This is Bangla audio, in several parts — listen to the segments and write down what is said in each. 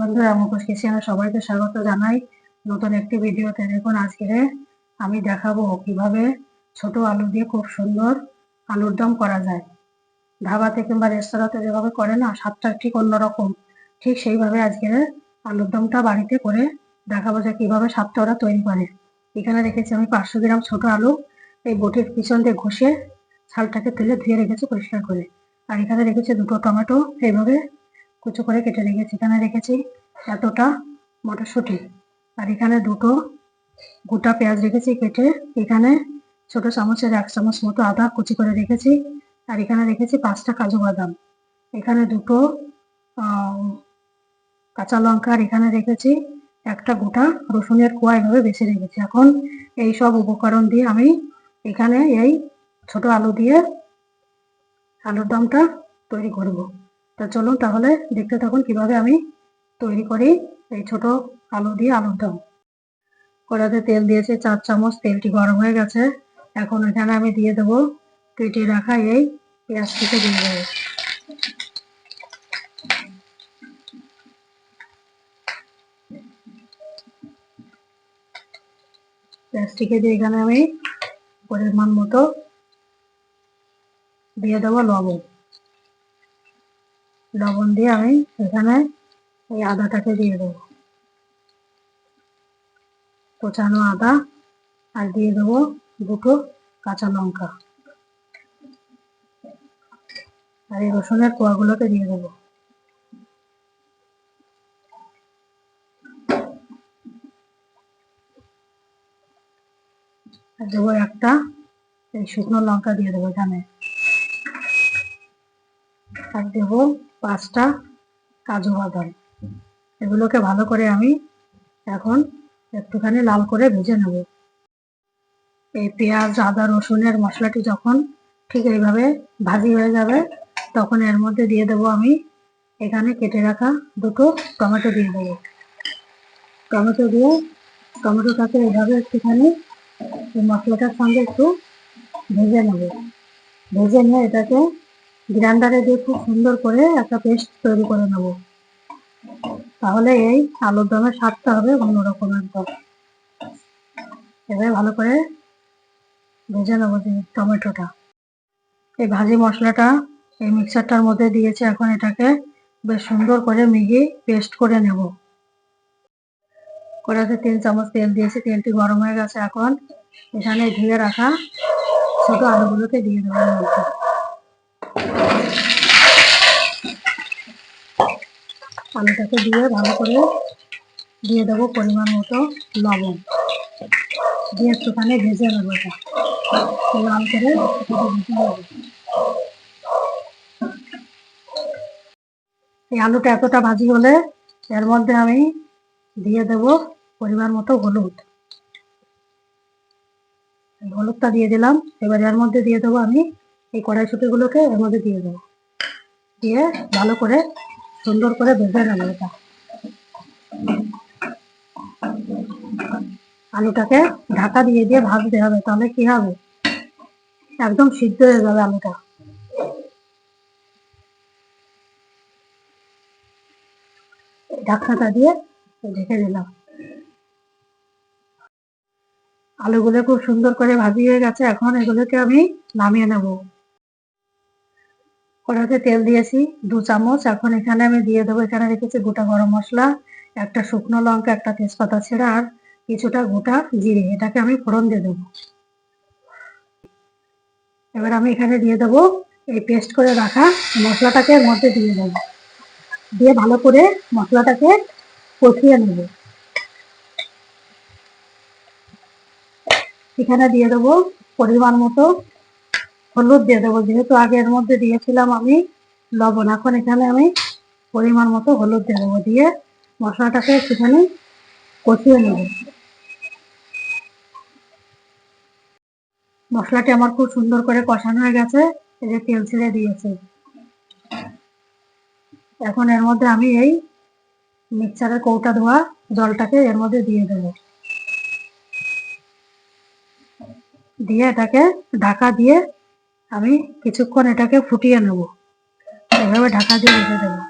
বন্ধুরা মুখোশ কিচেনে সবাইকে স্বাগত জানাই। নতুন একটি ভিডিওতে দেখুন আজকে আমি দেখাবো কীভাবে ছোট আলু দিয়ে খুব সুন্দর আলুর দম করা যায়। ধাবাতে কিংবা রেস্তোরাঁতে যেভাবে করে না, স্বাদটা ঠিক অন্যরকম। ঠিক সেইভাবে আজকে আলুর দমটা বাড়িতে করে দেখাবো যে কীভাবে স্বাদটা ওরা তৈরি করে। এখানে রেখেছি আমি পাঁচশো গ্রাম ছোট আলু। এই বটির পিছন দিয়ে ঘষে ছালটাকে তুলে ধুয়ে রেখেছি পরিষ্কার করে। আর এখানে রেখেছি দুটো টমেটো। এইভাবে কুচো করে কেটে রেখেছি। এখানে রেখেছি এতটা মটরশুঁটি। আর এখানে দুটো গোটা পেঁয়াজ রেখেছি কেটে এখানে ছোট চামচের এক চামচ মতো আদা কুচি করে রেখেছি। আর এখানে রেখেছি পাঁচটা কাজু বাদাম। এখানে দুটো কাঁচা লঙ্কা আর এখানে রেখেছি একটা গোটা রসুনের কোয়া এভাবে বেছে রেখেছি। এখন এই সব উপকরণ দিয়ে আমি এখানে এই ছোট আলু দিয়ে আলুর দমটা তৈরি করব। তো চলুন তাহলে দেখতে থাকুন কীভাবে আমি তৈরি করি এই ছোট আলু দিয়ে আলুর দম। কড়াতে তেল দিয়েছে, চার চামচ, তেলটি গরম হয়ে গেছে। এখন এখানে আমি দিয়ে দেবো কেটে রাখা এই পেঁয়াজটিকে দিয়ে দেবো। পেঁয়াজটিকে দিয়ে এখানে আমি পরিমাণ মতো দিয়ে দেবো লবণ। লবণ দিয়ে আমি এখানে এই আদাটাকে দিয়ে দেবো। কোচানো আদা আর দিয়ে দেবো দুটো কাঁচা লঙ্কা। আর এই রসুনের কোয়াগুলোকে দিয়ে দেবো। দেবো একটা এই শুকনো লঙ্কা দিয়ে দেবো এখানে। আর দেবো পাঁচটা কাজু বাদাম। এগুলোকে ভালো করে আমি এখন একটুখানি লাল করে ভেজে নেব। এই পেঁয়াজ, আদা, রসুনের মশলাটি যখন ঠিক এইভাবে ভাজি হয়ে যাবে, তখন এর মধ্যে দিয়ে দেবো আমি এখানে কেটে রাখা দুটো টমেটো দিয়ে দেবো। টমেটো দিয়ে টমেটোটাকে এইভাবে একটুখানি মশলাটার সঙ্গে একটু ভেজে নেব। ভেজে নিয়ে এটাকে গ্রাইন্ডারে দিয়ে খুব সুন্দর করে একটা পেস্ট তৈরি করে নেব। তাহলে এই আলুর দমের স্বাদটা হবে অন্যরকম একদম। এবারে ভালো করে ভেজে নেব যে টমেটোটা। এই ভাজি মশলাটা এই মিক্সারটার মধ্যে দিয়েছি, এখন এটাকে বেশ সুন্দর করে মিহি পেস্ট করে নেব। কড়াতে তিন চামচ তেল দিয়েছি, তেলটি গরম হয়ে গেছে। এখন এখানে ধুয়ে রাখা ছোট আলুগুলোকে দিয়ে দেবো এর মধ্যে আলুটাকে দিয়ে ভালো করে দিয়ে দেবো পরিমাণ মতো লবণ। দিয়ে একটুখানি ভেজে নেব এটা। লাল করে ভেজে নেব। এই আলুটা এতটা ভাজি হলে এর মধ্যে আমি দিয়ে দেব পরিমাণ মতো হলুদ। হলুদটা দিয়ে দিলাম। এবার এর মধ্যে দিয়ে দেবো আমি এই কড়াইশুটিগুলোকে এর মধ্যে দিয়ে দেবো। দিয়ে ভালো করে সুন্দর করে ভেজে নেব এটা। আলুটাকে ঢাকা দিয়ে দিয়ে ভাজতে হবে, তাহলে কি হবে? একদম সিদ্ধ হয়ে যাবে আলুটা। ঢাকনাটা দিয়ে ঢেকে দিলাম আলুগুলো খুব সুন্দর করে ভাজি হয়ে গেছে, এখন এগুলোকে আমি নামিয়ে নেব। কড়াতে তেল দিয়েছি, দু চামচ। এখন এখানে আমি দিয়ে দেবো, এখানে রেখেছি গোটা গরম মশলা, একটা শুকনো লঙ্কা, একটা তেজপাতা ছেড়া, আর কিছুটা গোটা জিরে। এটাকে আমি ফোড়ন দিয়ে দেবো। এবার আমি এখানে দিয়ে দেবো এই পেস্ট করে রাখা মশলাটাকে এর মধ্যে দিয়ে দেবো। দিয়ে ভালো করে মশলাটাকে কষিয়ে নেব। এখানে দিয়ে দেবো পরিমাণ মতো হলুদ দিয়ে দেবো। যেহেতু আগে এর মধ্যে দিয়েছিলাম আমি লবণ, এখন এখানে আমি পরিমাণ মতো হলুদ দিয়ে দেবো। দিয়ে মশলাটাকে একটুখানি কষিয়ে নেব। মশলাটি আমার খুব সুন্দর করে কষানো হয়ে গেছে, এই যে তেল ছেড়ে দিয়েছে। এখন এর মধ্যে আমি এই মিক্সারের কৌটা ধোয়া জলটাকে এর মধ্যে দিয়ে দেব। দিয়ে এটাকে ঢাকা দিয়ে আমি কিছুক্ষণ এটাকে ফুটিয়ে নেব। এভাবে ঢাকা দিয়ে রেখে দেবো।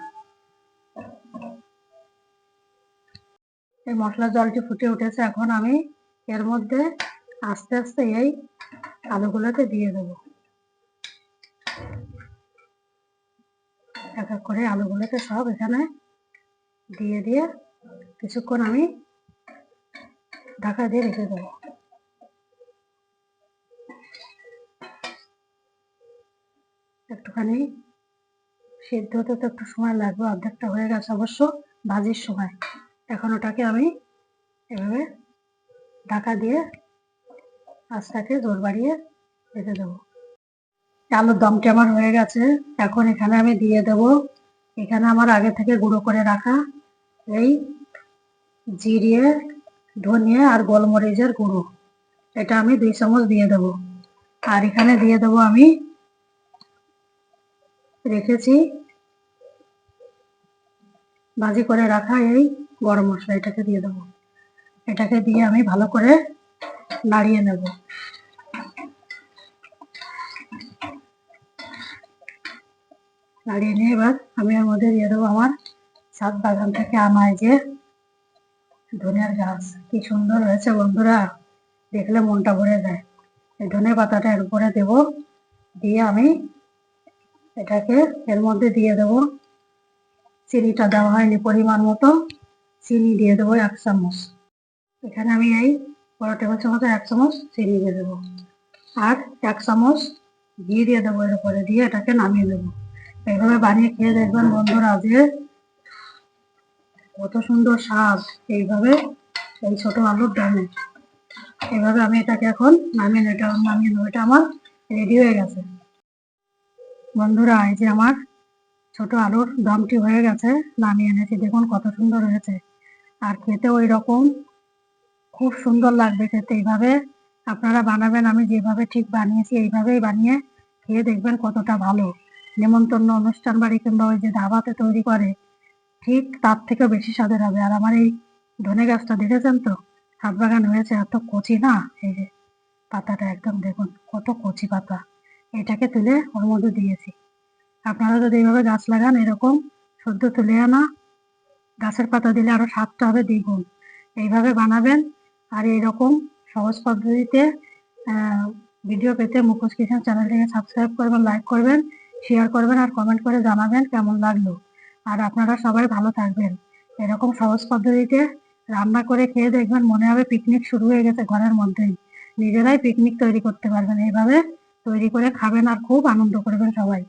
এই মশলার জলটি ফুটে উঠেছে। এখন আমি এর মধ্যে আস্তে আস্তে এই আলুগুলোকে দিয়ে দেবো। এক এক করে আলুগুলোকে সব এখানে দিয়ে দিয়ে কিছুক্ষণ আমি ঢাকা দিয়ে রেখে দেবো। একটুখানি সিদ্ধ হতে তো একটু সময় লাগবে, অর্ধেকটা হয়ে গেছে অবশ্য, ভাজির সময়। এখন ওটাকে আমি এভাবে ঢাকা দিয়ে আস্তাকে জোর বাড়িয়ে রেখে দেবো। আলুর দমটি আমার হয়ে গেছে। এখন এখানে আমি দিয়ে দেব, এখানে আমার আগে থেকে গুঁড়ো করে রাখা এই জিরিয়ে ধনিয়া আর গোলমরিচের গুঁড়ো। এটা আমি দুই চামচ দিয়ে দেব। আর এখানে দিয়ে দেব আমি রেখেছি। ভাজি করে রাখা এই গরম মশলা এটাকে দিয়ে দেবো। এটাকে দিয়ে আমি ভালো করে নাড়িয়ে নেব। নাড়িয়ে নিয়ে এবার আমি এর মধ্যে দিয়ে দেবো আমার ছাদ বাগান থেকে এই যে ধনিয়ার গাছ। কি সুন্দর হয়েছে বন্ধুরা। দেখলে মনটা ভরে যায়। এই ধনে পাতাটা এর উপরে দেব। দিয়ে আমি এটাকে এর মধ্যে দিয়ে দেব। চিনিটা দেওয়া হয়নি পরিমাণ মতো। চিনি দিয়ে দেবো এক চামচ। এখানে আমি এই বড় টেবিল চামচে এক চামচ চিনি দিয়ে দেবো। আর এক চামচ ঘি দিয়ে দেবো এর উপরে দিয়ে এটাকে নামিয়ে দেবো। এইভাবে বানিয়ে খেয়ে দেখবেন বন্ধুরা যে কত সুন্দর স্বাদ এইভাবে এই ছোট আলুর দমে। এইভাবে আমি এটাকে এখন নামিয়ে এটা নামিয়ে নেব। এটা আমার রেডি হয়ে গেছে। বন্ধুরা, এই যে আমার ছোট আলুর দমটি হয়ে গেছে। নামিয়ে এনেছি, দেখুন কত সুন্দর হয়েছে। আর খেতে ওই রকম খুব সুন্দর লাগবে খেতে। এইভাবে আপনারা বানাবেন, আমি যেভাবে ঠিক বানিয়েছি, এইভাবেই বানিয়ে খেয়ে দেখবেন কতটা ভালো। নেমন্তন্ন অনুষ্ঠান বাড়ি কিংবা ওই যে ধাবাতে তৈরি করে, ঠিক তার থেকেও বেশি স্বাদের হবে। আর আমার এই ধনে গাছটা দেখেছেন তো? হাত বাগান হয়েছে, এত কচি না? এই যে পাতাটা একদম দেখুন, কত কচি পাতা। এটাকে তুলে ওর মধ্যে দিয়েছি আপনারা যদি এইভাবে গাছ লাগান, এরকম সদ্য তুলে আনা গাছের পাতা দিলে আরও স্বাদটা হবে দ্বিগুণ। এইভাবে বানাবেন আর এইরকম সহজ পদ্ধতিতে ভিডিও পেতে মুখোশ কিচেন চ্যানেলটিকে সাবস্ক্রাইব করবেন লাইক করবেন শেয়ার করবেন আর কমেন্ট করে জানাবেন কেমন লাগল। আর আপনারা সবাই ভালো থাকবেন। এরকম সহজ পদ্ধতিতে রান্না করে খেয়ে দেখবেন মনে হবে পিকনিক শুরু হয়ে গেছে ঘরের মধ্যেই। নিজেরাই পিকনিক তৈরি করতে পারবেন এইভাবে। তৈরি করে খাবেন আর খুব আনন্দ করবেন সবাই।